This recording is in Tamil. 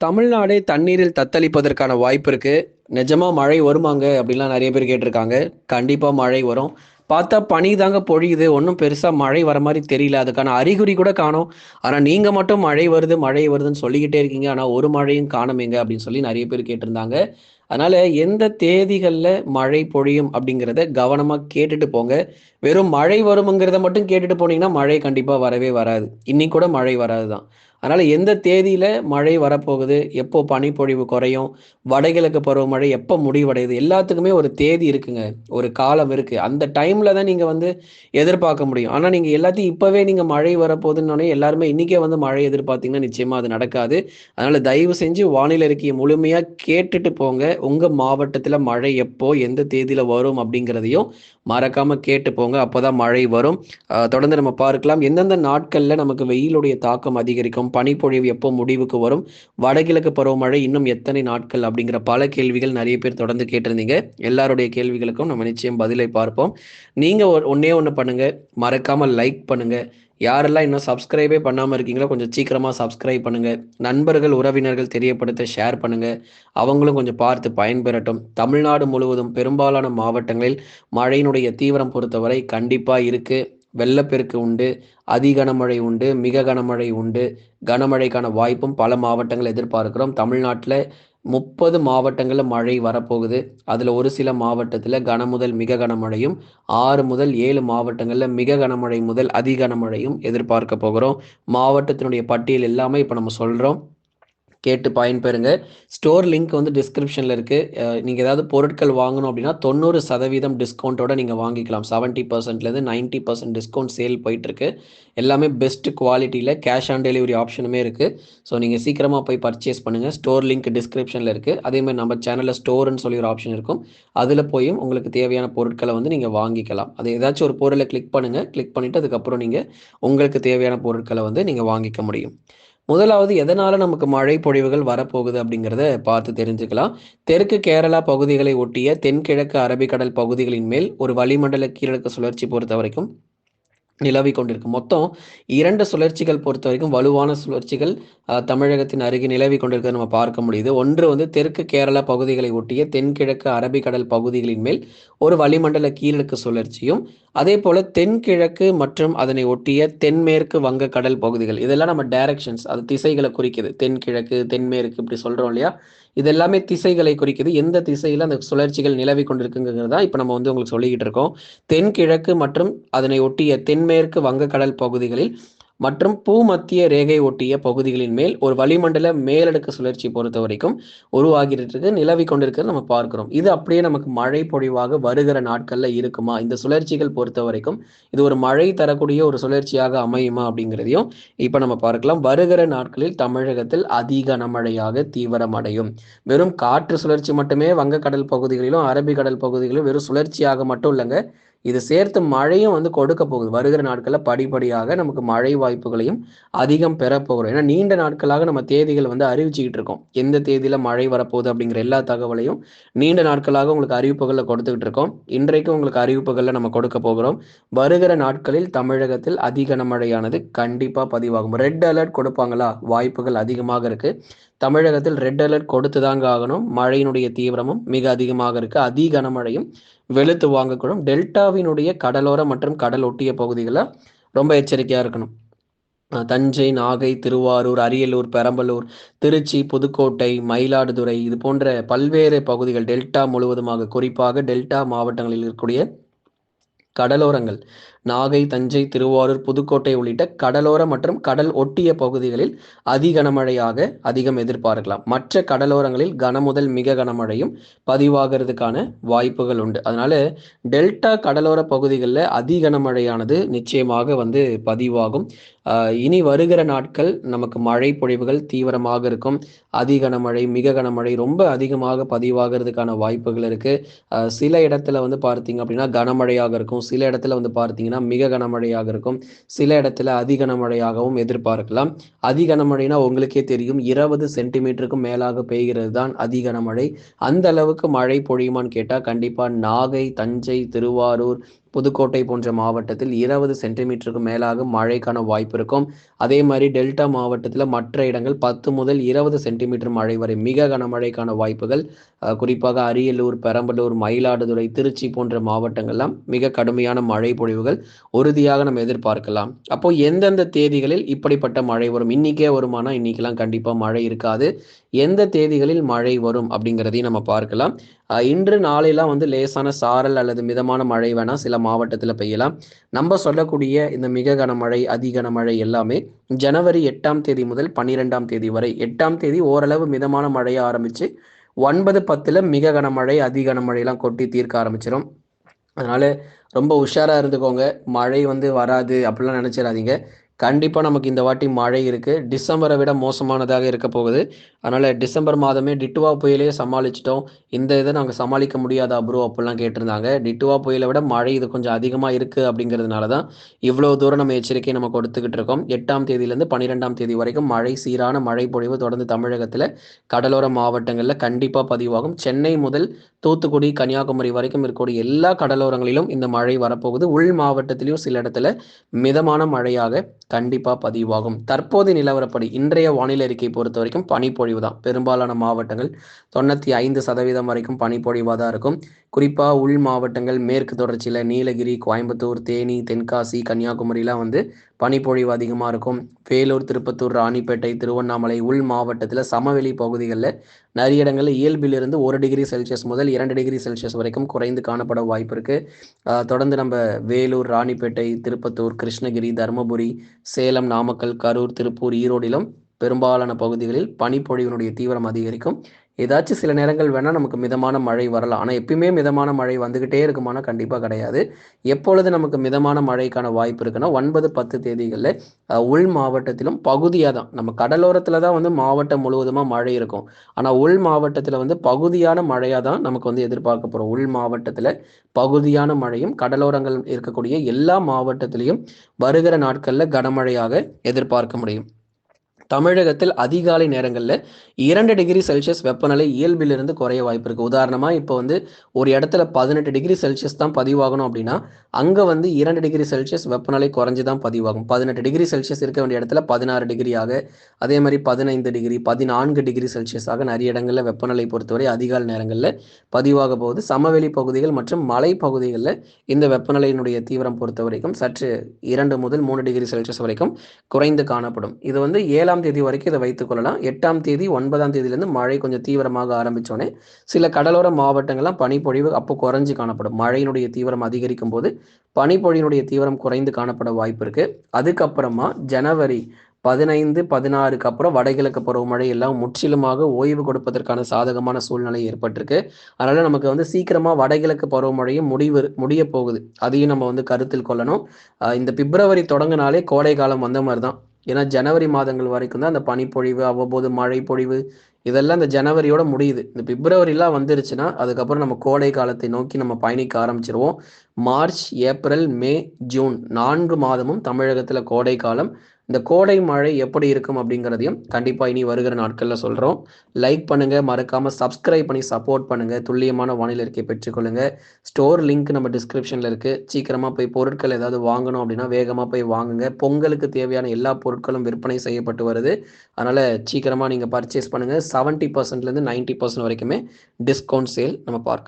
தமிழ்நாடே தண்ணீரில் தத்தளிப்பதற்கான வாய்ப்பு இருக்கு. நிஜமா மழை வருமாங்க அப்படின்லாம் நிறைய பேர் கேட்டிருக்காங்க. கண்டிப்பா மழை வரும். பார்த்தா பனி தாங்க பொழியுது. ஒன்றும் பெருசாக மழை வர மாதிரி தெரியல. அதுக்கான அறிகுறி கூட காணும். ஆனால் நீங்கள் மட்டும் மழை வருது மழை வருதுன்னு சொல்லிக்கிட்டே இருக்கீங்க. ஆனால் ஒரு மழையும் காணுமேங்க அப்படின்னு சொல்லி நிறைய பேர் கேட்டிருந்தாங்க. அதனால எந்த தேதிகளில் மழை பொழியும் அப்படிங்கிறத கவனமாக கேட்டுட்டு போங்க. வெறும் மழை வரும்ங்கிறத மட்டும் கேட்டுட்டு போனீங்கன்னா மழை கண்டிப்பாக வரவே வராது. இன்னைக்கு கூட மழை வராது தான் அதனால் எந்த தேதியில் மழை வரப்போகுது எப்போ பனிப்பொழிவு குறையும் வடகிழக்கு பருவமழை எப்போ முடிவடையுது எல்லாத்துக்குமே ஒரு தேதி இருக்குங்க. ஒரு காலம் இருக்குது அந்த டைமில் தான் நீங்கள் வந்து எதிர்பார்க்க முடியும். ஆனால் நீங்கள் எல்லாத்தையும் இப்போவே நீங்கள் மழை வரப்போகுதுன்னொடனே எல்லாருமே இன்றைக்கே வந்து மழை எதிர்பார்த்தீங்கன்னா நிச்சயமா அது நடக்காது. அதனால் தயவு செஞ்சு வானிலை அறிக்கையை முழுமையாக கேட்டுட்டு போங்க. உங்கள் மாவட்டத்தில் மழை எப்போ எந்த தேதியில் வரும் அப்படிங்கிறதையும் மறக்காமல் கேட்டு போங்க. அப்போ தான் மழை வரும். தொடர்ந்து நம்ம பார்க்கலாம். எந்தெந்த நாட்களில் நமக்கு வெயிலுடைய தாக்கம் அதிகரிக்கும்? பனிப்பொழிவு எப்போ முடிவுக்கு வரும் வடகிழக்கு பருவமழை இன்னும் எத்தனை நாட்கள் அப்படிங்கிற பல கேள்விகள் நிறைய பேர் தொடர்ந்து கேட்டிருந்தீங்க. எல்லாருடைய கேள்விகளுக்கும் நம்ம நிச்சயம் பதிலை பார்ப்போம். நீங்க ஒன்னே ஒன்று பண்ணுங்க மறக்காம லைக் பண்ணுங்க. யாரெல்லாம் இன்னும் சப்ஸ்கிரைபே பண்ணாமல் இருக்கீங்களோ கொஞ்சம் சீக்கிரமாக சப்ஸ்கிரைப் பண்ணுங்கள் நண்பர்கள் உறவினர்கள் தெரியப்படுத்த ஷேர் பண்ணுங்கள் அவங்களும் கொஞ்சம் பார்த்து பயன்பெறட்டும். தமிழ்நாடு முழுவதும் பெரும்பாலான மாவட்டங்களில் மழையினுடைய தீவிரம் பொறுத்தவரை கண்டிப்பாக இருக்குது வெள்ளப்பெருக்கு உண்டு அதி கனமழை உண்டு மிக கனமழை உண்டு. கனமழைக்கான வாய்ப்பும் பல மாவட்டங்கள் எதிர்பார்க்கிறோம். தமிழ்நாட்டில் முப்பது மாவட்டங்களில் மழை வரப்போகுது. அதில் ஒரு சில மாவட்டத்தில் கன முதல் மிக கனமழையும் ஆறு முதல் ஏழு மாவட்டங்களில் மிக கனமழை முதல் அதி கனமழையும் எதிர்பார்க்க போகிறோம். மாவட்டத்தினுடைய பட்டியல் எல்லாமே இப்போ நம்ம சொல்கிறோம் கேட்டு பயன்பெறுங்க. ஸ்டோர் லிங்க் வந்து டிஸ்கிரிப்ஷனில் இருக்குது நீங்கள் ஏதாவது பொருட்கள் வாங்கணும் அப்படின்னா தொண்ணூறு சதவீதம் டிஸ்கவுண்ட்டோட நீங்கள் வாங்கிக்கலாம். செவன்ட்டி பர்சன்ட்லேருந்து நைன்ட்டி பர்சன்ட் டிஸ்கவுண்ட் சேல் போயிட்டுருக்கு. எல்லாமே பெஸ்ட் குவாலிட்டியில் கேஷ் ஆன் டெலிவரி ஆப்ஷனுமே இருக்குது ஸோ நீங்கள் சீக்கிரமாக போய் பர்ச்சேஸ் பண்ணுங்கள் ஸ்டோர் லிங்க் டிஸ்கிரிப்ஷனில் இருக்குது அதே மாதிரி நம்ம சேனலில் ஸ்டோர்னு சொல்லி ஒரு ஆப்ஷன் இருக்கும். அதில் போயும் உங்களுக்கு தேவையான பொருட்களை வந்து நீங்கள் வாங்கிக்கலாம். அது ஏதாச்சும் ஒரு பொருளை கிளிக் பண்ணுங்கள் கிளிக் பண்ணிவிட்டு அதுக்கப்புறம் நீங்கள் உங்களுக்கு தேவையான பொருட்களை வந்து நீங்கள் வாங்கிக்க முடியும். முதலாவது எதனால நமக்கு மழை பொழிவுகள் வரப்போகுது அப்படிங்கிறத பார்த்து தெரிஞ்சுக்கலாம். தெற்கு கேரளா பகுதிகளை ஒட்டிய தென்கிழக்கு அரபிக்கடல் பகுதிகளின் மேல் ஒரு வளிமண்டல கீழக்கு சுழற்சி பொறுத்த வரைக்கும் நிலவி கொண்டிருக்கும். மொத்தம் இரண்டு சுழற்சிகள் பொறுத்த வரைக்கும் வலுவான சுழற்சிகள் தமிழகத்தின் அருகே நிலவி கொண்டிருக்கிறத நம்ம பார்க்க முடியுது. ஒன்று வந்து தெற்கு கேரளா பகுதிகளை ஒட்டிய தென்கிழக்கு அரபிக்கடல் பகுதிகளின் மேல் ஒரு வளிமண்டல கீழடுக்கு சுழற்சியும் அதே போல தென்கிழக்கு மற்றும் அதனை ஒட்டிய தென்மேற்கு வங்க கடல் பகுதிகள். இதெல்லாம் நம்ம டைரக்ஷன்ஸ் அது திசைகளை குறிக்குது. தென்கிழக்கு தென்மேற்கு இப்படி சொல்றோம் இல்லையா? இது எல்லாமே திசைகளை குறிக்குது. எந்த திசையில அந்த சுழற்சிகள் நிலவி கொண்டிருக்குங்கிறது தான் இப்போ நம்ம வந்து உங்களுக்கு சொல்லிக்கிட்டு இருக்கோம். தென்கிழக்கு மற்றும் அதனை ஒட்டிய தென்மேற்கு வங்கக்கடல் பகுதிகளில் மற்றும் பூமத்திய ரேகை ஒட்டிய பகுதிகளின் மேல் ஒரு வளிமண்டல மேலடுக்கு சுழற்சி பொறுத்த வரைக்கும் உருவாகிட்டு நிலவி கொண்டிருக்கிறது நம்ம பார்க்கிறோம். இது அப்படியே நமக்கு மழை பொழிவாக வருகிற நாட்கள்ல இருக்குமா? இந்த சுழற்சிகள் பொறுத்த வரைக்கும் இது ஒரு மழை தரக்கூடிய ஒரு சுழற்சியாக அமையுமா அப்படிங்கிறதையும் இப்ப நம்ம பார்க்கலாம். வருகிற நாட்களில் தமிழகத்தில் அதிக கனமழையாக தீவிரமடையும். வெறும் காற்று சுழற்சி மட்டுமே வங்கக்கடல் பகுதிகளிலும் அரபிக்கடல் பகுதிகளிலும் வெறும் சுழற்சியாக மட்டும் இல்லைங்க. இது சேர்த்து மழையும் வந்து கொடுக்க போகுது. வருகிற நாட்களில் படிப்படியாக நமக்கு மழை வாய்ப்புகளையும் அதிகம் பெற போகிறோம் ஏன்னா நீண்ட நாட்களாக நம்ம தேதிகள் வந்து அறிவிச்சுக்கிட்டு இருக்கோம். எந்த தேதியில் மழை வரப்போகுது அப்படிங்கிற எல்லா தகவலையும் நீண்ட நாட்களாக உங்களுக்கு அறிவிப்புகளில் கொடுத்துக்கிட்டு இருக்கோம். இன்றைக்கும் உங்களுக்கு அறிவிப்புகளில் நம்ம கொடுக்க போகிறோம். வருகிற நாட்களில் தமிழகத்தில் அதிக மழையானது கண்டிப்பாக பதிவாகும். ரெட் அலர்ட் கொடுப்பாங்களா? வாய்ப்புகள் அதிகமாக இருக்குது தமிழகத்தில் ரெட் அலர்ட் கொடுத்து தாங்க ஆகணும். மழையினுடைய தீவிரமும் மிக அதிகமாக இருக்கு. அதி கனமழையும் வெளுத்து வாங்கக்கூடும். டெல்டாவினுடைய கடலோர மற்றும் கடல் ஒட்டிய பகுதிகளில் ரொம்ப எச்சரிக்கையா இருக்கணும். தஞ்சை நாகை திருவாரூர் அரியலூர் பெரம்பலூர் திருச்சி புதுக்கோட்டை மயிலாடுதுறை இது போன்ற பல்வேறு பகுதிகள் டெல்டா முழுவதுமாக குறிப்பாக டெல்டா மாவட்டங்களில் இருக்கக்கூடிய கடலோரங்கள். நாகை தஞ்சை திருவாரூர் புதுக்கோட்டை உள்ளிட்ட கடலோர மற்றும் கடல் ஒட்டிய பகுதிகளில் அதி கனமழையாக அதிகம் எதிர்பார்க்கலாம். மற்ற கடலோரங்களில் கனமுதல் மிக கனமழையும் பதிவாகிறதுக்கான வாய்ப்புகள் உண்டு. அதனால டெல்டா கடலோர பகுதிகளில் அதி கனமழையானது நிச்சயமாக வந்து பதிவாகும். இனி வருகிற நாட்கள் நமக்கு மழை பொழிவுகள் தீவிரமாக இருக்கும். அதி கனமழை மிக கனமழை ரொம்ப அதிகமாக பதிவாகிறதுக்கான வாய்ப்புகள் இருக்கு. சில இடத்துல வந்து பார்த்தீங்க அப்படின்னா கனமழையாக இருக்கும். சில இடத்துல வந்து பார்த்தீங்கன்னா மிக கனமழையாக இருக்கும். சில இடத்துல அதி கனமழையாகவும் எதிர்பார்க்கலாம். அதி கனமழைனா உங்களுக்கே தெரியும். இருபது சென்டிமீட்டருக்கும் மேலாக பெய்கிறது தான் அதி கனமழை. அந்த அளவுக்கு மழை பொழியுமான்னு கேட்டால் கண்டிப்பாக நாகை தஞ்சை திருவாரூர் புதுக்கோட்டை போன்ற மாவட்டத்தில் இருபது சென்டிமீட்டருக்கு மேலாக மழைக்கான வாய்ப்பு இருக்கும். அதே மாதிரி டெல்டா மாவட்டத்தில் மற்ற இடங்கள் பத்து முதல் இருபது சென்டிமீட்டர் மழை வரை மிக கனமழைக்கான வாய்ப்புகள் குறிப்பாக அரியலூர் பெரம்பலூர் மயிலாடுதுறை திருச்சி போன்ற மாவட்டங்கள்லாம் மிக கடுமையான மழை பொழிவுகள் உறுதியாக நம்ம எதிர்பார்க்கலாம். அப்போ எந்தெந்த தேதிகளில் இப்படிப்பட்ட மழை வரும்? இன்னைக்கே வருமானா? இன்னைக்கெல்லாம் கண்டிப்பாக மழை இருக்காது. எந்த தேதிகளில் மழை வரும் அப்படிங்கிறதையும் நம்ம பார்க்கலாம். இன்று நாளையெல்லாம் வந்து லேசான சாரல் அல்லது மிதமான மழை வேணா சில மாவட்டத்தில் பெய்யலாம். நம்ம சொல்லக்கூடிய இந்த மிக கனமழை அதி கனமழை எல்லாமே ஜனவரி எட்டாம் தேதி முதல் பன்னிரெண்டாம் தேதி வரை எட்டாம் தேதி ஓரளவு மிதமான மழையை ஆரம்பிச்சு ஒன்பது பத்தில் மிக கனமழை அதி கனமழையெல்லாம் கொட்டி தீர்க்க ஆரம்பிச்சிடும் அதனால ரொம்ப உஷாரா இருந்துக்கோங்க. மழை வந்து வராது அப்படிலாம் நினைச்சிடாதீங்க. கண்டிப்பாக நமக்கு இந்த வாட்டி மழை இருக்குது டிசம்பரை விட மோசமானதாக இருக்க போகுது. அதனால் டிசம்பர் மாதமே டிட்டுவா புயலையே சமாளிச்சிட்டோம். இந்த இதை நாங்கள் சமாளிக்க முடியாதா ப்ரோ அப்படிலாம் கேட்டிருந்தாங்க. டிட்டுவா புயலை விட மழை இது கொஞ்சம் அதிகமாக இருக்குது அப்படிங்கிறதுனால தான் இவ்வளோ தூரம் நம்ம எச்சரிக்கை நம்ம கொடுத்துக்கிட்டு இருக்கோம். எட்டாம் தேதியிலேருந்து பன்னிரெண்டாம் தேதி வரைக்கும் மழை சீரான மழை பொழிவு தொடர்ந்து தமிழகத்தில் கடலோர மாவட்டங்களில் கண்டிப்பாக பதிவாகும். சென்னை முதல் தூத்துக்குடி கன்னியாகுமரி வரைக்கும் இருக்கக்கூடிய எல்லா கடலோரங்களிலும் இந்த மழை வரப்போகுது. உள் மாவட்டத்திலையும் சில இடத்துல மிதமான மழையாக கண்டிப்பாக பதிவாகும். தற்போதைய நிலவரப்படி இன்றைய வானிலை அறிக்கை பொறுத்த வரைக்கும் பனிப்பொழிவு தான் பெரும்பாலான மாவட்டங்கள் தொண்ணூற்றி ஐந்து சதவீதம் வரைக்கும் பனிப்பொழிவாக தான் இருக்கும். குறிப்பாக உள் மாவட்டங்கள் மேற்கு தொடர்ச்சியில் நீலகிரி கோயம்புத்தூர் தேனி தென்காசி கன்னியாகுமரிலாம் வந்து பனிப்பொழிவு அதிகமாக இருக்கும். வேலூர் திருப்பத்தூர் ராணிப்பேட்டை திருவண்ணாமலை உள் மாவட்டத்தில் சமவெளி பகுதிகளில் நிறைய இடங்களில் இயல்பிலிருந்து ஒரு டிகிரி செல்சியஸ் முதல் இரண்டு டிகிரி செல்சியஸ் வரைக்கும் குறைந்து காணப்பட வாய்ப்பு இருக்கு. தொடர்ந்து நம்ம வேலூர் ராணிப்பேட்டை திருப்பத்தூர் கிருஷ்ணகிரி தருமபுரி சேலம் நாமக்கல் கரூர் திருப்பூர் ஈரோடிலும் பெரும்பாலான பகுதிகளில் பனிப்பொழிவினுடைய தீவிரம் அதிகரிக்கும். ஏதாச்சும் சில நேரங்கள் வேணால் நமக்கு மிதமான மழை வரலாம். ஆனால் எப்பயுமே மிதமான மழை வந்துக்கிட்டே இருக்குமானா கண்டிப்பாக கிடையாது. எப்பொழுது நமக்கு மிதமான மழைக்கான வாய்ப்பு இருக்குன்னா ஒன்பது பத்து தேதிகளில் உள் மாவட்டத்திலும் பகுதியாக தான். நம்ம கடலோரத்தில் தான் வந்து மாவட்டம் முழுவதுமாக மழை இருக்கும். ஆனால் உள் மாவட்டத்தில் வந்து பகுதியான மழையாக தான் நமக்கு வந்து எதிர்பார்க்க போகிறோம் உள் மாவட்டத்தில் பகுதியான மழையும் கடலோரங்கள் இருக்கக்கூடிய எல்லா மாவட்டத்திலையும் வருகிற நாட்களில் கனமழையாக எதிர்பார்க்க முடியும். தமிழகத்தில் அதிகாலை நேரங்களில் இரண்டு டிகிரி செல்சியஸ் வெப்பநிலை இயல்பிலிருந்து குறைய வாய்ப்பு இருக்குது உதாரணமாக இப்போ வந்து ஒரு இடத்துல பதினெட்டு டிகிரி செல்சியஸ் தான் பதிவாகணும் அப்படின்னா அங்கே வந்து இரண்டு டிகிரி செல்சியஸ் வெப்பநிலை குறைஞ்சி தான் பதிவாகும். பதினெட்டு டிகிரி செல்சியஸ் இருக்க வேண்டிய இடத்துல பதினாறு டிகிரியாக அதே மாதிரி பதினைந்து டிகிரி பதினான்கு டிகிரி செல்சியஸாக நிறைய இடங்களில் வெப்பநிலை பொறுத்தவரை அதிகால நேரங்களில் பதிவாக போகுது. சமவெளி பகுதிகள் மற்றும் மலை பகுதிகளில் இந்த வெப்பநிலையினுடைய தீவிரம் பொறுத்த வரைக்கும் சற்று இரண்டு முதல் மூணு டிகிரி செல்சியஸ் வரைக்கும் குறைந்து காணப்படும். இது வந்து ஏழாம் தேதி வரைக்கும் இதை வைத்துக் கொள்ளலாம். எட்டாம் தேதி ஒன்பதாம் தேதியிலேருந்து மழை கொஞ்சம் தீவிரமாக ஆரம்பித்தோடனே சில கடலோர மாவட்டங்கள்லாம் பனிப்பொழிவு அப்போ குறைஞ்சு காணப்படும். மழையினுடைய தீவிரம் அதிகரிக்கும் போது பனிப்பொழியினுடைய தீவிரம் குறைந்து காணப்பட வாய்ப்பு இருக்கு. அதுக்கப்புறமா ஜனவரி பதினைந்து பதினாறுக்கு அப்புறம் வடகிழக்கு பருவமழை எல்லாம் முற்றிலுமாக ஓய்வு கொடுப்பதற்கான சாதகமான சூழ்நிலை ஏற்பட்டிருக்கு. அதனால நமக்கு வந்து சீக்கிரமா வடகிழக்கு பருவமழையும் முடிவு முடிய போகுது. அதையும் நம்ம வந்து கருத்தில் கொள்ளணும். இந்த பிப்ரவரி தொடங்கினாலே கோடை காலம் வந்த மாதிரி தான் ஏன்னா ஜனவரி மாதங்கள் வரைக்கும் தான் அந்த பனிப்பொழிவு அவ்வப்போது மழை பொழிவு இதெல்லாம் இந்த ஜனவரியோட முடியுது. இந்த பிப்ரவரிலாம் வந்துருச்சுன்னா அதுக்கப்புறம் நம்ம கோடை காலத்தை நோக்கி நம்ம பயணிக்க ஆரம்பிச்சிருவோம். மார்ச் ஏப்ரல் மே ஜூன் நான்கு மாதமும் தமிழகத்தில் கோடை காலம் இந்த கோடை மழை எப்படி இருக்கும் அப்படிங்கிறதையும் கண்டிப்பாக இனி வருகிற நாட்களில் சொல்கிறோம் லைக் பண்ணுங்கள் மறக்காமல் சப்ஸ்கிரைப் பண்ணி சப்போர்ட் பண்ணுங்கள் துல்லியமான வானிலை இருக்கை பெற்றுக்கொள்ளுங்க ஸ்டோர் லிங்க் நம்ம டிஸ்கிரிப்ஷனில் இருக்குது சீக்கிரமாக போய் பொருட்கள் ஏதாவது வாங்கணும் அப்படின்னா வேகமாக போய் வாங்குங்க. பொங்கலுக்கு தேவையான எல்லா பொருட்களும் விற்பனை செய்யப்பட்டு வருது. அதனால் சீக்கிரமாக நீங்கள் பர்ச்சேஸ் பண்ணுங்கள் செவன்ட்டி பர்சன்ட்லேருந்து நைன்ட்டி பர்சன்ட் வரைக்குமே டிஸ்கவுண்ட் சேல் நம்ம பார்க்குறோம்.